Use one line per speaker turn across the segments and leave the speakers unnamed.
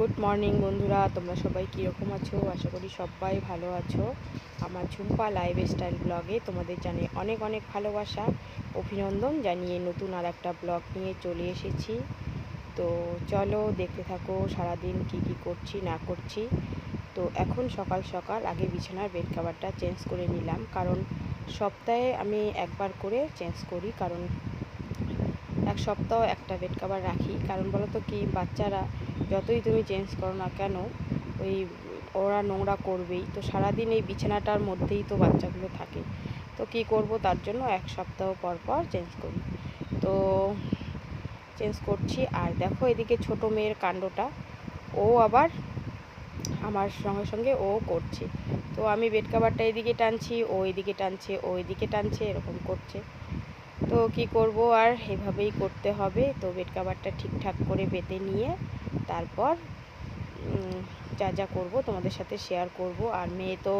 Good morning বন্ধুরা। তোমরা সবাই কীরকম আছো? আশা করি সবাই ভালো আছো। আমার ঝুম্পা লাইফ স্টাইল ব্লগে তোমাদের জানে অনেক অনেক ভালোবাসা, অভিনন্দন, জানিয়ে নতুন আর একটা ব্লগ নিয়ে চলে এসেছি। তো চলো দেখতে থাকো সারাদিন কি কি করছি, না করছি। তো এখন সকাল সকাল আগে বিছানার বেড কাভারটা চেঞ্জ করে নিলাম। কারণ সপ্তাহে আমি একবার করে চেঞ্জ করি, কারণ এক সপ্তাহ একটা বেড কাভার রাখি। কারণ বলো তো কি, বাচ্চারা যতই তুমি চেঞ্জ করো না কেন, ওই ওরা নোংরা করবেই। তো সারাদিন এই বিছানাটার মধ্যেই তো বাচ্চাগুলো থাকে। তো কি করব, তার জন্য এক সপ্তাহ পর পর চেঞ্জ করি। তো চেঞ্জ করছি। আর দেখো এদিকে ছোট মেয়ের কাণ্ডটা। ও আবার আমার সঙ্গে সঙ্গে ও করছে। তো আমি বেড কাভারটা এদিকে টানছি, ও এদিকে টানছে, ও এদিকে টানছে, এরকম করছে। তো কি করব? আর এভাবেই করতে হবে। তো বেড কাভারটা ঠিকঠাক করে বেঁধে নিয়ে তারপর যা যা করব তোমাদের সাথে শেয়ার করব। আর মেয়ে তো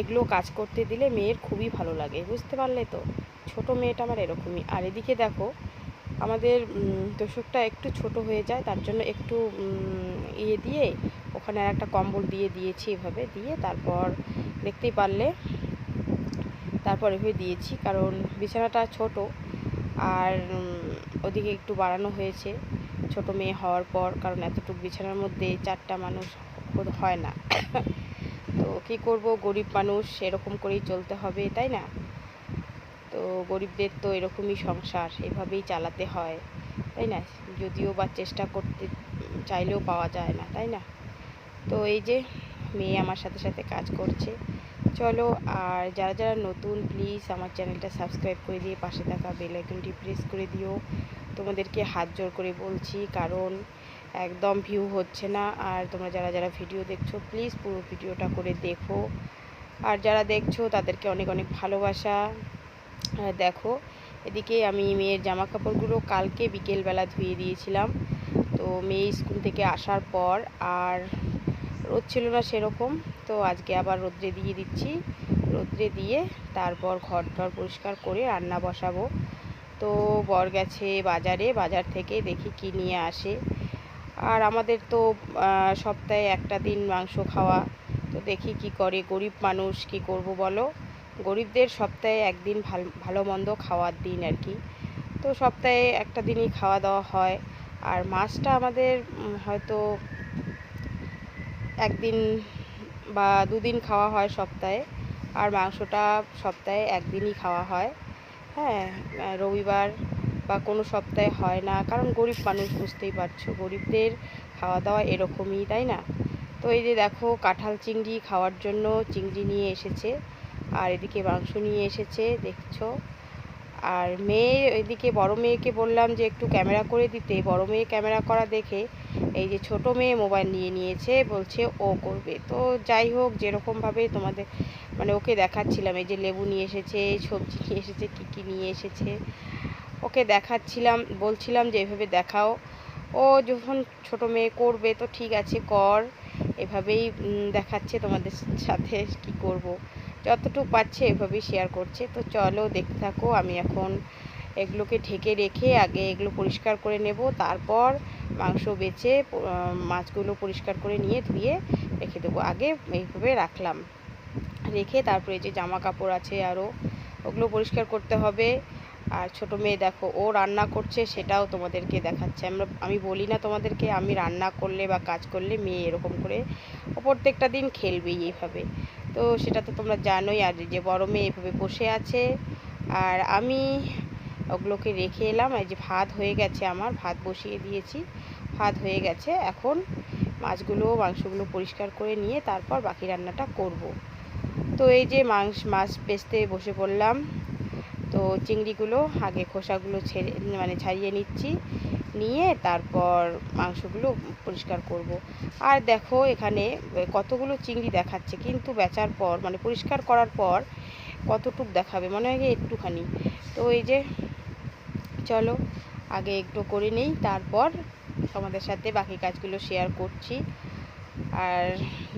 এগুলো কাজ করতে দিলে মেয়ের খুবই ভালো লাগে, বুঝতে পারলে তো? ছোট মেয়েটা আমার এরকমই। আর এদিকে দেখো, আমাদের তোষকটা একটু ছোট হয়ে যায়, তার জন্য একটু ইয়ে দিয়ে ওখানে আর একটা কম্বল দিয়ে দিয়েছি এভাবে দিয়ে। তারপর দেখতেই পারলে তারপর এভাবে দিয়েছি, কারণ বিছানাটা ছোট আর ওদিকে একটু বাড়ানো হয়েছে ছোট মেয়ে হওয়ার পর, কারণ এতটুকু বিছানার মধ্যে চারটা মানুষ হয় না। তো কি করব? গরিব মানুষ এরকম করেই চলতে হবে, তাই না? তো গরিবদের তো এরকমই সংসার, এভাবেই চালাতে হয়, তাই না? যদিও বা চেষ্টা করতে, চাইলেও পাওয়া যায় না, তাই না? তো এই যে, মেয়ে আমার সাথে সাথে কাজ করছে। চলো, আর যারা যারা নতুন প্লিজ আমার চ্যানেলটা সাবস্ক্রাইব করে দিয়ে পাশে থাকা বেল আইকনটি প্রেস করে দিও। তোমাদেরকে হাত জোর করে বলছি, কারণ একদম ভিউ হচ্ছে না। আর তোমরা যারা যারা ভিডিও দেখছ প্লিজ পুরো ভিডিওটা করে দেখো। আর যারা দেখছ, তাদেরকে অনেক অনেক ভালোবাসা। দেখো, এদিকে আমি মেয়ের জামা কাপড়গুলো কালকে বিকেলবেলা ধুয়ে দিয়েছিলাম। তো মেয়ে স্কুল থেকে আসার পর, আর রোদ ছিল না সেরকম, তো আজকে আবার রোদ্রে দিয়ে দিচ্ছি। রোদ্রে দিয়ে তারপর ঘর টর পরিষ্কার করে রান্না বসাবো। তো বর গেছে বাজারে, বাজার থেকে দেখি কি নিয়ে আসে। আর আমাদের তো সপ্তাহে একটা দিন মাংস খাওয়া। তো দেখি কি করে, গরিব মানুষ কি করব বলো? গরিবদের সপ্তাহে একদিন ভালো, ভালো মন্দ খাওয়ার দিন আর কি। তো সপ্তাহে একটা দিনই খাওয়া দাওয়া হয়। আর মাছটা আমাদের হয়তো একদিন বা দুদিন খাওয়া হয় সপ্তাহে, আর মাংসটা সপ্তাহে একদিনই খাওয়া হয়। হ্যাঁ রবিবার বা কোনো সপ্তাহে হয় না, কারণ গরিব মানুষ বুঝতেই পারছ, গরিবদের খাওয়া দাওয়া এরকমই, তাই না? তো এই যে দেখো, কাঁঠাল চিংড়ি খাওয়ার জন্য চিংড়ি নিয়ে এসেছে, আর এদিকে মাংস নিয়ে এসেছে, দেখছ? আর মেয়ে এদিকে, বড় মেয়েকে বললাম যে একটু ক্যামেরা করে দিতে। বড় মেয়ে ক্যামেরা করা দেখে এই যে ছোট মেয়ে মোবাইল নিয়ে নিয়েছে, বলছে ও করবে। তো যাই হোক, যেরকমভাবে তোমাদের মানে ওকে দেখাচ্ছিলাম, এই যে লেবু নিয়ে এসেছে সবজি নিয়ে এসেছে, কী কী নিয়ে এসেছে, ওকে দেখাচ্ছিলাম, বলছিলাম যে এভাবে দেখাও। ও যখন ছোট মেয়ে করবে, তো ঠিক আছে, কর। এভাবেই দেখাচ্ছে তোমাদের সাথে কি করব। যতটুকু পাচ্ছে এভাবেই শেয়ার করছে। তো চলো দেখতে থাকো, আমি এখন এগুলোকে ঢেকে রেখে আগে এগুলো পরিষ্কার করে নেব, তারপর মাংস বেছে মাছগুলো পরিষ্কার করে নিয়ে ধুয়ে রেখে দেবো। আগে এইভাবে রাখলাম। রেখে তারপরে যে জামা কাপড় আছে আরও ওগুলো পরিষ্কার করতে হবে। আর ছোট মেয়ে দেখো, ও রান্না করছে, সেটাও তোমাদেরকে দেখাচ্ছে। আমরা, আমি বলি না তোমাদেরকে, আমি রান্না করলে বা কাজ করলে মেয়ে এরকম করে ও প্রত্যেকটা দিন খেলবেই এইভাবে। তো সেটা তো তোমরা জানোই, আর যে বড় মেয়ে এভাবে বসে আছে। আর আমি ওগুলোকে রেখে এলাম, এই যে ভাত হয়ে গেছে আমার, ভাত বসিয়ে দিয়েছি। ভাত হয়ে গেছে, এখন মাছগুলো, মাংসগুলো পরিষ্কার করে নিয়ে তারপর বাকি রান্নাটা করব। তো এই যে মাংস, মাছ বেচতে বসে পড়লাম। তো চিংড়িগুলো, আগে খোসাগুলো ছেড়ে মানে ছাড়িয়ে নিচ্ছি। নিয়ে তারপর মাংসগুলো পরিষ্কার করব। আর দেখো এখানে কতগুলো চিংড়ি দেখাচ্ছে, কিন্তু বেচার পর মানে পরিষ্কার করার পর কতটুক দেখাবে? মনে হয় একটুখানি। তো এই যে, চলো আগে একটু করে নিই, তারপর তোমাদের সাথে বাকি কাজগুলো শেয়ার করছি। আর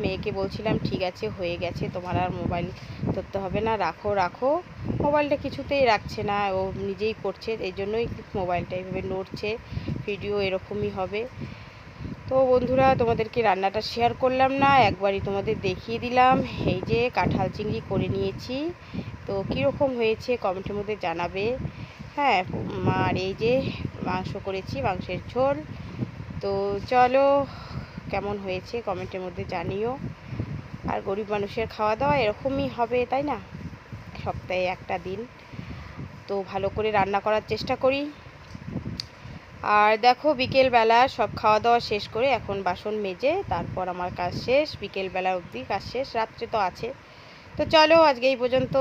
মেয়েকে বলছিলাম, ঠিক আছে, হয়ে গেছে, তোমার আর মোবাইল ধরতে হবে না, রাখো রাখো। মোবাইলটা কিছুতেই রাখছে না, ও নিজেই করছে এই জন্যই মোবাইলটা এইভাবে নড়ছে, ভিডিও এরকমই হবে। তো বন্ধুরা, তোমাদেরকে রান্নাটা শেয়ার করলাম না, একবারই তোমাদের দেখিয়ে দিলাম। এই যে কাঁঠাল চিংড়ি করে নিয়েছি। তো কীরকম হয়েছে কমেন্টের মধ্যে জানাবে। হ্যাঁ আর এই যে মাংস করেছি, মাংসের ঝোল। তো চলো কেমন হয়েছে কমেন্টের মধ্যে জানিও। আর গরিব মানুষের খাওয়া দাওয়া এরকমই হবে, তাই না? সপ্তাহে একটা দিন। তো ভালো করে রান্না করার চেষ্টা করি। আর দেখো, বিকেলবেলা সব খাওয়া দাওয়া শেষ করে এখন বাসন মেজে তারপর আমার কাজ শেষ। বিকেলবেলা অবধি কাজ শেষ, রাত্রে তো আছে। তো চলো আজকে এই পর্যন্ত।